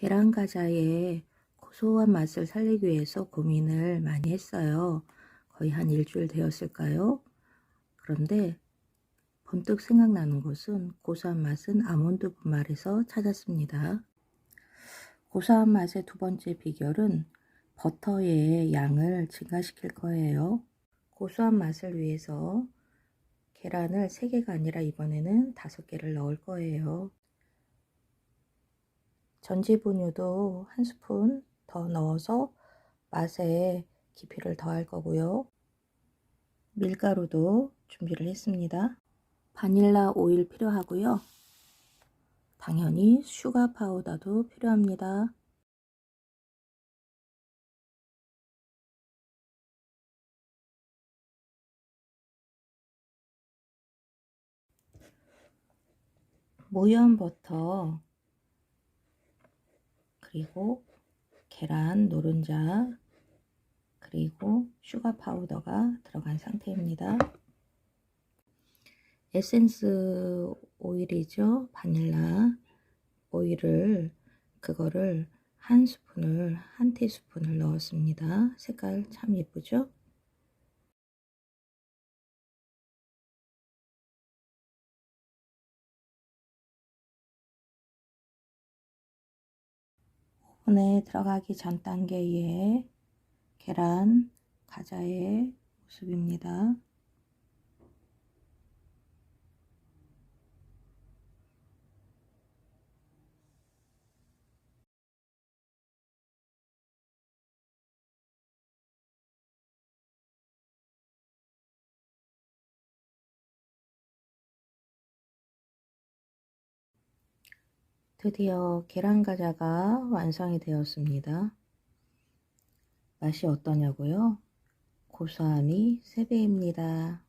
계란 과자의 고소한 맛을 살리기 위해서 고민을 많이 했어요. 거의 한 일주일 되었을까요? 그런데 번뜩 생각나는 것은 고소한 맛은 아몬드 분말에서 찾았습니다. 고소한 맛의 두 번째 비결은 버터의 양을 증가시킬 거예요. 고소한 맛을 위해서 계란을 3개가 아니라 이번에는 5개를 넣을 거예요. 전지 분유도 한 스푼 더 넣어서 맛에 깊이를 더할 거고요. 밀가루도 준비를 했습니다. 바닐라 오일 필요하고요. 당연히 슈가 파우더도 필요합니다. 모연 버터 그리고 계란 노른자 그리고 슈가 파우더가 들어간 상태입니다. 에센스 오일이죠. 바닐라 오일을 그거를 한 스푼을 한 티스푼을 넣었습니다. 색깔 참 예쁘죠? 오븐에 들어가기 전 단계의 계란 과자의 모습입니다. 드디어 계란 과자가 완성이 되었습니다. 맛이 어떠냐고요? 고소함이 3배입니다.